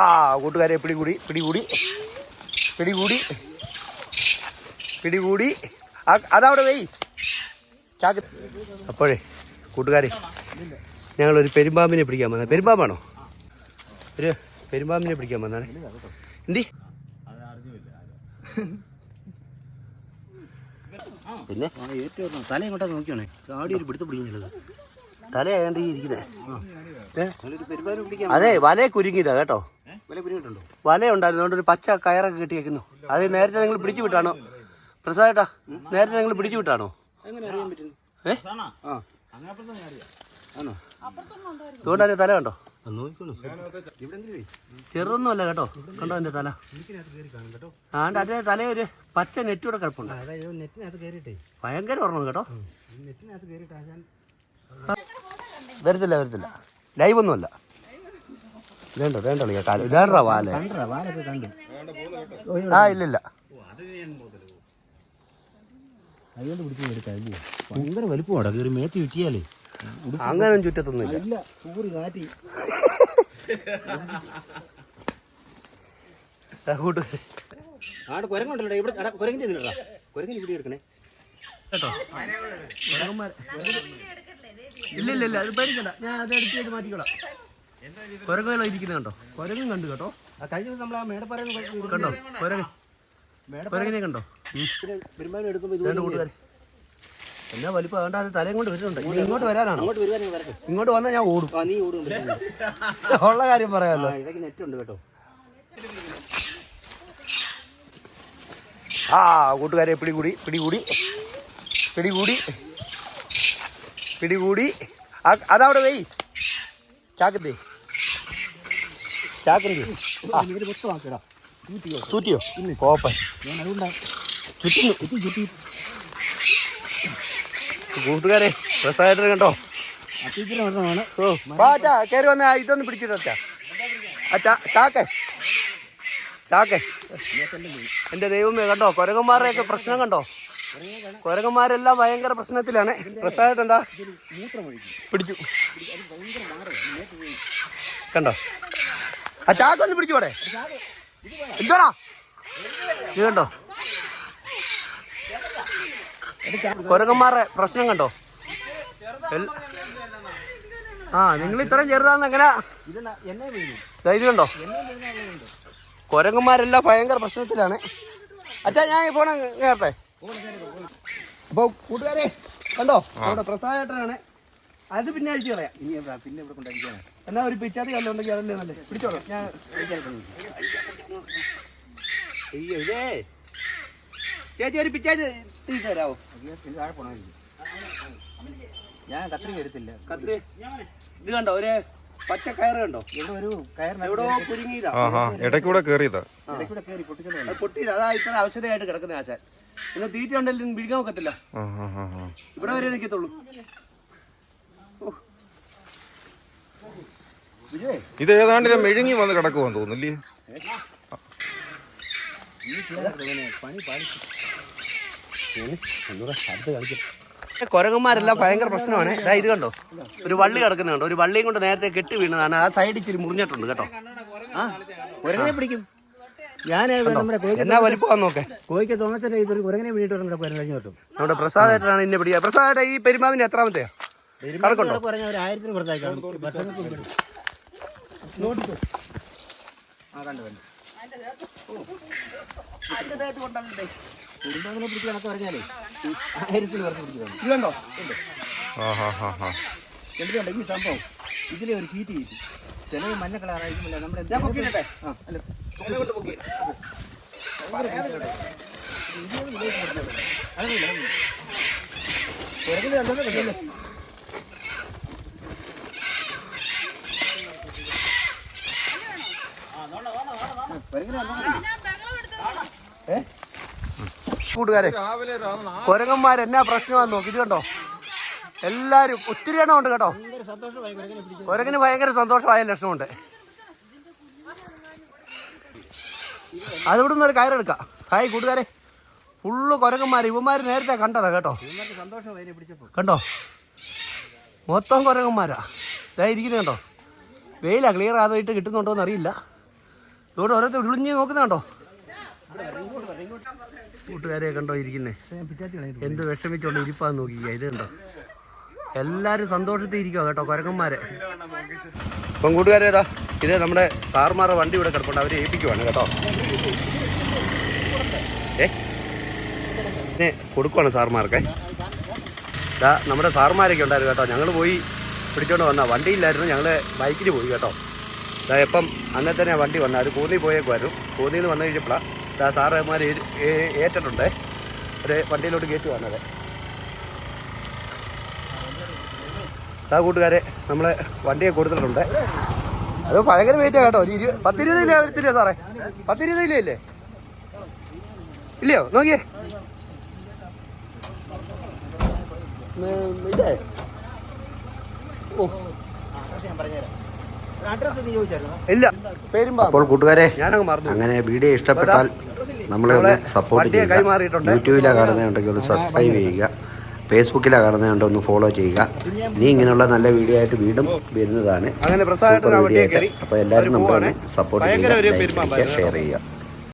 ആ കൂട്ടുകാരെ പിടികൂടി പിടികൂടി. പിടികൂടി. പിടികൂടി. അതവിടെ വെയ്. ചാക്ക്. അപ്പോഴേ കൂട്ടുകാരെ ഞങ്ങളൊരു പെരുമ്പാമ്പിനെ പിടിക്കാൻ വന്നത് പെരുമ്പാമ്പാണോ? ഒരു പെരുമ്പാമ്പിനെ പിടിക്കാൻ വന്നാണ്. എന്തി? പിന്നെ? തല എങ്ങോട്ടാ നോക്കിയാണേ ചാടി ഒരു പിടുത്ത പിടിക്കുന്നുള്ളത് തല ഏണ്ടി ഇരിക്കുന്നേ അതെ വലയെ കുരുങ്ങിയതാ കേട്ടോ. വില പിടിയിട്ടുണ്ടോ വല ഒരു പച്ച കയറൊക്കെ കിട്ടിയേക്കുന്നു. അത് നേരത്തെ നിങ്ങൾ പിടിച്ചു വിട്ടാണോ? പ്രസാദേട്ടാ നേരത്തെ നിങ്ങൾ പിടിച്ചു വിട്ടാണോ? എങ്ങനെ അറിയാൻ പറ്റുന്നു? ഏ? തല കണ്ടോ? ചെറുതൊന്നും അല്ല ചെറുതൊന്നുമല്ല കേട്ടോ. കണ്ടോ എന്റെ തല? ആണ്ട് അതിന്റെ തല ഒരു പച്ച നെറ്റൂടെ കിടപ്പുണ്ട്. ഭയങ്കര ഓർമ്മ കേട്ടോ. വരത്തില്ല വരത്തില്ല. ലൈവ് ഒന്നുമല്ല. വേണ്ട വേണ്ട കളിയാ ഇതാണ്ടാ വാല ഇല്ല ഇല്ല കണ്ടു ആ ഇല്ലില്ല. അതുകൊണ്ട് പിടിച്ച് എടുക്കാം ഭയങ്കര വലുപ്പമാടാ. കയറി മേത്തി കിട്ടിയാലേ അങ്ങനെ ചുറ്റത്തൊന്നുമില്ല. ഇല്ല ചൂറി കാറ്റി. ആടെ കുരങ്ങുണ്ടല്ലോ ഇവിടെ കുരങ്ങിന്റെ ഇതിലടാ കുരങ്ങിന് പിടി എടുക്കണേ. കേട്ടോ? ഇല്ല ഇല്ല ഇല്ല അത് പേടിക്കണ്ട. ഞാൻ അത് എടുത്ത് മാറ്റിക്കോളാം. കുരങ്ങെല്ലാം ഇരിക്കുന്നത് കണ്ടോ? കുരങ്ങും കണ്ടു കേട്ടോ. ആ കഴിഞ്ഞ ദിവസം നമ്മൾ ആ കണ്ടോ? കുരങ്ങിനെ കണ്ടോ? പെരുമാനം എടുക്കുമ്പോൾ ഇത് രണ്ട് കൂട്ടുകാർ എന്നാ വലിപ്പം അതുകൊണ്ട് അത് തലയും കൊണ്ട് വരുന്നുണ്ട്. ഇനി ഇങ്ങോട്ട് വരാനാണോ? ഇങ്ങോട്ട് വന്നാൽ ഞാൻ ഓടും. ആ നീ ഓടും. ഉള്ള കാര്യം പറയാമല്ലോ ആ നെറ്റ് ഉണ്ട് കേട്ടോ. ആ കൂട്ടുകാരെ പിടികൂടി പിടികൂടി. പിടികൂടി. പിടികൂടി. ആ- അതവിടെ വെയ്. ചാക്കന്തേ കൂട്ടിയോ തൂറ്റിയോ കോപ്പൻ. ചുറ്റുന്നു. കൂട്ടുകാരെ രസമായിട്ട് കണ്ടോ? ഓ കയറി വന്ന. ഇതൊന്ന് പിടിച്ചിട്ട് അച്ഛാ അച്ഛാ ചാക്കെ. ചാക്കെ. എന്റെ ദൈവമേ കണ്ടോ? കൊരങ്ങന്മാരുടെയൊക്കെ പ്രശ്നം കണ്ടോ? കൊരകന്മാരെല്ലാം ഭയങ്കര പ്രശ്നത്തിലാണ്. പ്രസാദം എന്താ പിടിച്ചു. കണ്ടോ? ആ ചാക്കൊന്ന് പിടിച്ചു പോടെ. എന്തോടാ? ഇത് കണ്ടോ? കൊരങ്ങന്മാരുടെ പ്രശ്നം കണ്ടോ? ആ നിങ്ങൾ ഇത്രയും ചെറുതാന്ന് എങ്ങനെ? ധൈര്യം ഉണ്ടോ കൊരങ്ങന്മാരെല്ലാം ഭയങ്കര പ്രശ്നത്തിലാണ്. അച്ഛാ ഞാൻ ഫോൺ നേരത്തെ അപ്പൊ കൂട്ടുകാരെ കണ്ടോ? അവിടെ പ്രസാദേട്ടനാണ്. അത് പിന്നെ അഴിച്ചു കളയാം. ഇനി എവിടെ? പിന്നെ ഇവിടെ കൊണ്ടായിരിക്കാണ് എന്നാ ഒരു പിച്ചാത്തി കല്ലുണ്ടെങ്കിൽ അതല്ലേ നല്ലേ പിടിച്ചോളൂ ഞാൻ അയ്യോ ഇതേ. ചേച്ചി ഒരു പിച്ചാത്തി തീ തരാവോ? ഇത് താഴെ പോണമായിരിക്കും. ഞാൻ കത്രിക എടുത്തില്ല കത്രി? ഇത് കണ്ടോ? ഒരു പച്ച കയറ് കണ്ടോ? ഇവിടെ ഒരു കയറിന് എവിടോ കുരുങ്ങിയതാ. ഇടയ്ക്കൂടെ കേറിയതാ. ഇടയ്ക്കൂടെ കേറി പൊട്ടിയത്. അതാ ഇത്ര ഔഷധമായിട്ട് കിടക്കുന്ന ആശാൻ പിന്നെ തീറ്റ ഉണ്ടെങ്കിലും പിടിക്കാൻ ഒക്കത്തില്ല. ആ ആ ആ ആ. ഇവിടെ വരെ നിൽക്കത്തുള്ളൂ ഇത് ഏതാണ്ട് ഞാൻ മെഴുങ്ങി വന്ന് കിടക്കുവാന്ന് തോന്നില്ലേ കൊരങ്ങന്മാരെല്ലാം ഭയങ്കര പ്രശ്നമാണ്. ഇതാ ഇത് കണ്ടോ? ഒരു വള്ളി കിടക്കുന്നുണ്ടോ. ഒരു വള്ളിയും കൊണ്ട് നേരത്തെ കെട്ടി വീണതാണ്. ആ സൈഡ് ഇച്ചിരി മുറിഞ്ഞിട്ടുണ്ട് കേട്ടോ. ആ കുരങ്ങനെ പിടിക്കും. ഞാൻ എന്നാ വലിപ്പമാന്ന് നോക്കേ. കോഴിക്ക് തോന്നത്തില്ല ഇതൊരു കുരങ്ങനെ കഴിഞ്ഞു നമ്മുടെ പ്രസാദേട്ടനാണ് ഇന്നെ പിടിക്കുക. പ്രസാദേട്ട ഈ പെരുമാവിന്റെ എത്രാമത്തെയാ? കണക്കുണ്ടോ പറഞ്ഞ ഒരു ആയിരത്തിന് പുറത്താക്കാം എന്തുകൊണ്ട് ഈ സംഭവം ഇതിലെ ഒരു കീറ്റ് കീറ്റി ചിലവ് മഞ്ഞ കളറായിരിക്കുമല്ല നമ്മുടെ ഞാൻ പൊക്കിയിട്ടെ ആ അല്ല ഇതിനെ കൊണ്ട് പൊക്കി. അതൊന്നുമില്ല അതൊന്നുമില്ല. കുരങ്ങിന് കണ്ടത് കിട്ടിയല്ലേ കുരങ്ങിന് കണ്ടത് കൂട്ടുകാരെ കൊരങ്ങന്മാർ എന്നാ പ്രശ്നമാന്ന് നോക്കി ഇത് കണ്ടോ? എല്ലാരും ഒത്തിരി എണ്ണം ഉണ്ട് കേട്ടോ. കൊരങ്ങന് ഭയങ്കര സന്തോഷമായ ലക്ഷണമുണ്ട്. അതിവിടെ നിന്ന് ഒരു കയറെടുക്കാം ഹായ് കൂട്ടുകാരെ. ഫുള്ള് കൊരങ്ങന്മാർ ഇവന്മാർ നേരത്തെ കണ്ടതാ കേട്ടോ. കണ്ടോ? മൊത്തം കൊരങ്ങന്മാരാ. ഇതാ ഇരിക്കുന്നത് കണ്ടോ? വെയിലാ ക്ലിയർ ആദ്യമായിട്ട് കിട്ടുന്നുണ്ടോ എന്ന് അറിയില്ല. ഇവിടെ ഓരോരുത്തർ ഉരുളിഞ്ഞ് നോക്കുന്നുണ്ടോ? കൂട്ടുകാരെ കണ്ടോ ഇരിക്കുന്നേ? എന്ത് വിഷമിച്ചോണ്ട് ഇരിപ്പാന്ന് നോക്കിക്ക ഇത് കണ്ടോ? എല്ലാരും സന്തോഷത്തിൽ ഇരിക്കുക കേട്ടോ കൊരങ്ങന്മാരെ. അപ്പം കൂട്ടുകാരെ ഏതാ ഇത് നമ്മുടെ സാർമാരുടെ വണ്ടി ഇവിടെ കിടപ്പുണ്ട് അവരെ ഏൽപ്പിക്കുവാണ് കേട്ടോ. ഏ, കൊടുക്കുവാണ് സാർമാർക്ക് നമ്മുടെ സാർമാരൊക്കെ ഉണ്ടായിരുന്നു കേട്ടോ. ഞങ്ങൾ പോയി പിടിച്ചോണ്ട് വന്ന. വണ്ടിയില്ലായിരുന്നു ഞങ്ങൾ ബൈക്കിൽ പോയി കേട്ടോ. ഇതാ അന്നെ തന്നെ വണ്ടി വന്നു അത് കൂന്നി പോയേക്കുമായിരുന്നു കൂന്നിയിൽ നിന്ന് വന്നു കഴിഞ്ഞപ്പോഴാണ് ഇതാ സാറന്മാർ ഏറ്റിട്ടുണ്ട്. ഒരു വണ്ടിയിലോട്ട് കയറ്റി വന്നത്. ആ കൂട്ടുകാരെ നമ്മളെ വണ്ടിയെ കൊടുത്തിട്ടുണ്ട്. അത് ഭയങ്കര വെയിറ്റ് കേട്ടോ. ഒരു ഇരു പത്തിരുപത് വരത്തില്ല സാറേ? പത്തിരുപത് ഇല്ല ഇല്ലേ? ഇല്ലയോ? നോക്കിയേ. ഇല്ലേ? ഓ. ചോദിച്ചായിരുന്നു ഇല്ല. അപ്പോൾ കൂട്ടുകാരെ അങ്ങനെ വീഡിയോ ഇഷ്ടപ്പെട്ടാൽ നമ്മളെ ഒന്ന് സപ്പോർട്ട് ചെയ്യുക. യൂട്യൂബിലാണ് കാണുന്നതുണ്ടെങ്കിൽ ഒന്ന് സബ്സ്ക്രൈബ് ചെയ്യുക. ഫേസ്ബുക്കിലാണ് കാണുന്നതുകൊണ്ട് ഒന്ന് ഫോളോ ചെയ്യുക. ഇനി ഇങ്ങനെയുള്ള നല്ല വീഡിയോ ആയിട്ട് വീണ്ടും വരുന്നതാണ്. സൂപ്പർ വീഡിയോ ആയിട്ട്. അപ്പോൾ എല്ലാവരും നമ്മളാണ് നമ്മളെ സപ്പോർട്ട് ചെയ്യുക ഷെയർ ചെയ്യുക.